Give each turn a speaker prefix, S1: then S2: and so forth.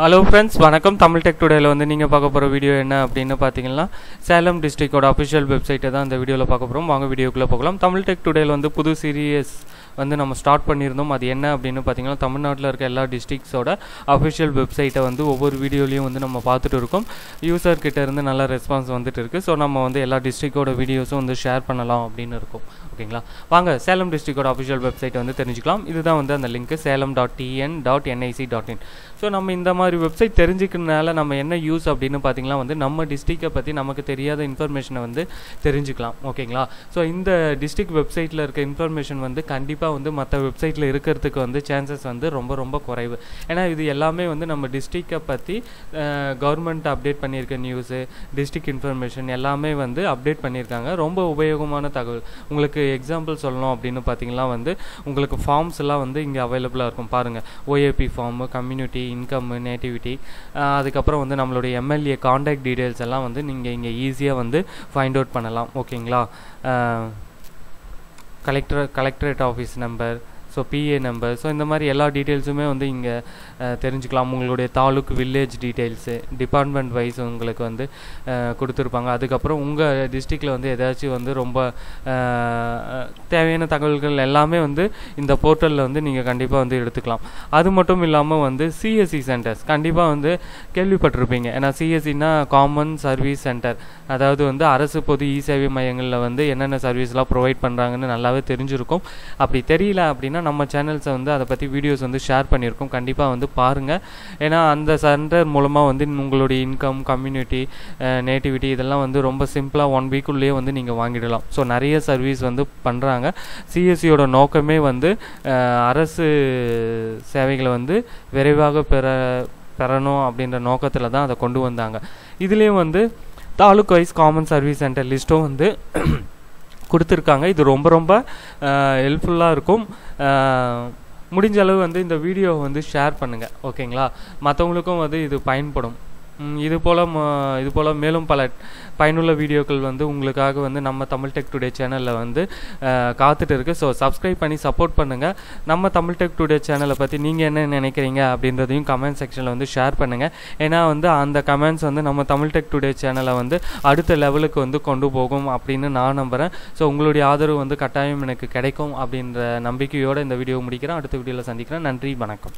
S1: Hello friends வணக்கம். Tamil tech டுடேல வந்து நீங்கள் பார்க்க போகிற வீடியோ என்ன அப்படின்னு பார்த்தீங்கன்னா சேலம் டிஸ்ட்ரிக்டோட அஃபிஷியல் வெப்சைட்டை தான் இந்த வீடியோவில் பார்க்க போகிறோம் வாங்க வீடியோக்குள்ளே போகலாம். தமிழ் டெக் டுடேல வந்து புது சீரியஸ் வந்து நம்ம ஸ்டார்ட் பண்ணியிருந்தோம். அது என்ன அப்படின்னு பார்த்தீங்கன்னா தமிழ்நாட்டில் இருக்க எல்லா டிஸ்ட்ரிக்ஸோட அஃபிஷியல் வெப்சைட்டை வந்து ஒவ்வொரு வீடியோலையும் வந்து நம்ம பார்த்துட்டு இருக்கோம். யூசர் கிட்ட இருந்து நல்ல ரெஸ்பான்ஸ் வந்துட்டு இருக்குது ஸோ நம்ம வந்து எல்லா டிஸ்ட்ரிக்டோட வீடியோஸும் வந்து ஷேர் பண்ணலாம் அப்படின்னு இருக்கும். ஓகேங்களா? வாங்க சேலம் டிஸ்ட்ரிக்டோட அஃபிஷியல் வெப்சைட் வந்து தெரிஞ்சுக்கலாம். இதுதான் வந்து அந்த link Salem dot TN dot NIC dot in so நம்ம இந்த மாதிரி வெப்சைட் தெரிஞ்சுக்கிறதுனால நம்ம என்ன யூஸ் அப்படின்னு பார்த்தீங்கன்னா வந்து நம்ம டிஸ்ட்ரிக்டை பற்றி நமக்கு தெரியாத இன்ஃபர்மேஷனை வந்து தெரிஞ்சுக்கலாம். ஓகேங்களா? ஸோ இந்த டிஸ்ட்ரிக்ட் வெப்சைட்டில் இருக்க இன்ஃபர்மேஷன் வந்து கண்டிப்பாக வந்து மற்ற வெப்சைட்டில் இருக்கிறதுக்கு வந்து சான்சஸ் வந்து ரொம்ப ரொம்ப குறைவு. ஏன்னா இது எல்லாமே வந்து நம்ம டிஸ்ட்ரிக்டை பற்றி கவர்மெண்ட் அப்டேட் பண்ணியிருக்க நியூஸு டிஸ்ட்ரிக்ட் இன்ஃபர்மேஷன் எல்லாமே வந்து அப்டேட் பண்ணியிருக்காங்க. ரொம்ப உபயோகமான தகவல். உங்களுக்கு எக்ஸாம்பிள் சொல்லணும் அப்படின்னு பார்த்தீங்கன்னா வந்து உங்களுக்கு ஃபார்ம்ஸ் எல்லாம் வந்து இங்கே அவைலபிளாக இருக்கும். பாருங்கள் OAP form community income nativity அதுக்கப்புறம் வந்து நம்மளுடைய எம்எல்ஏ காண்டாக்ட் டீட்டெயில்ஸ் எல்லாம் வந்து நீங்கள் இங்கே ஈஸியாக வந்து ஃபைண்ட் அவுட் பண்ணலாம். ஓகேங்களா collector collectorate office number so PA number so இந்த மாதிரி எல்லா டீட்டெயில்ஸுமே வந்து இங்கே தெரிஞ்சுக்கலாம். உங்களுடைய taluk village details department wise உங்களுக்கு வந்து கொடுத்துருப்பாங்க. அதுக்கப்புறம் உங்கள் டிஸ்ட்ரிக்டில் வந்து ஏதாச்சும் வந்து ரொம்ப தேவையான தகவல்கள் எல்லாமே வந்து இந்த போர்ட்டலில் வந்து நீங்கள் கண்டிப்பாக வந்து எடுத்துக்கலாம். அது மட்டும் இல்லாமல் வந்து சிஎஸ்சி சென்டர்ஸ் கண்டிப்பாக வந்து கேள்விப்பட்டிருப்பீங்க. ஏன்னா சிஎஸ்சினா காமன் சர்வீஸ் சென்டர் அதாவது வந்து அரசு பொது இ சேவை மையங்களில் வந்து என்னென்ன சர்வீஸ்லாம் ப்ரொவைட் பண்ணுறாங்கன்னு நல்லாவே தெரிஞ்சிருக்கும். அப்படி தெரியல அப்படின்னா நம்ம சேனல்ஸை வந்து அதை பற்றி வீடியோஸ் வந்து ஷேர் பண்ணியிருக்கோம். கண்டிப்பாக வந்து பாருங்கள் ஏன்னா அந்த சென்டர் மூலமாக வந்து உங்களுடைய இன்கம் கம்யூனிட்டி நேட்டிவிட்டி இதெல்லாம் வந்து ரொம்ப சிம்பிளாக ஒன் வீக்குள்ளேயே வந்து நீங்கள் வாங்கிடலாம். ஸோ நிறைய சர்வீஸ் வந்து பண்ணுறாங்க சிஎஸ்சியோட நோக்கமே வந்து அரசு சேவைகளை வந்து விரைவாக பெற பெறணும் அப்படின்ற நோக்கத்தில் தான் அதை கொண்டு வந்தாங்க. இதுலேயும் வந்து taluk wise common service centre லிஸ்ட்டும் வந்து கொடுத்துருக்காங்க. இது ரொம்ப ரொம்ப ஹெல்ப்ஃபுல்லாக இருக்கும். முடிஞ்ச அளவு வந்து இந்த வீடியோவை வந்து ஷேர் பண்ணுங்கள் ஓகேங்களா மற்றவங்களுக்கும் வந்து இது பயன்படும். இது போல் இது போல் மேலும் பல பயனுள்ள வீடியோக்கள் வந்து உங்களுக்காக வந்து நம்ம தமிழ் டெக் டுடே சேனலில் வந்து காத்துட்டு இருக்குது ஸோ சப்ஸ்கிரைப் பண்ணி சப்போர்ட் பண்ணுங்கள் நம்ம தமிழ் டெக் டுடே சேனலை பற்றி நீங்கள் என்ன நினைக்கிறீங்க அப்படின்றதையும் கமெண்ட் செக்ஷனில் வந்து ஷேர் பண்ணுங்கள் ஏன்னா வந்து அந்த கமெண்ட்ஸ் வந்து நம்ம தமிழ் டெக் டுடே சேனலை வந்து அடுத்த லெவலுக்கு வந்து கொண்டு போகும் அப்படின்னு நான் நம்புகிறேன் ஸோ உங்களுடைய ஆதரவு வந்து கட்டாயம் எனக்கு கிடைக்கும் அப்படின்ற நம்பிக்கையோடு இந்த வீடியோ முடிக்கிறேன். அடுத்த வீடியோவில் சந்திக்கிறேன். நன்றி. வணக்கம்.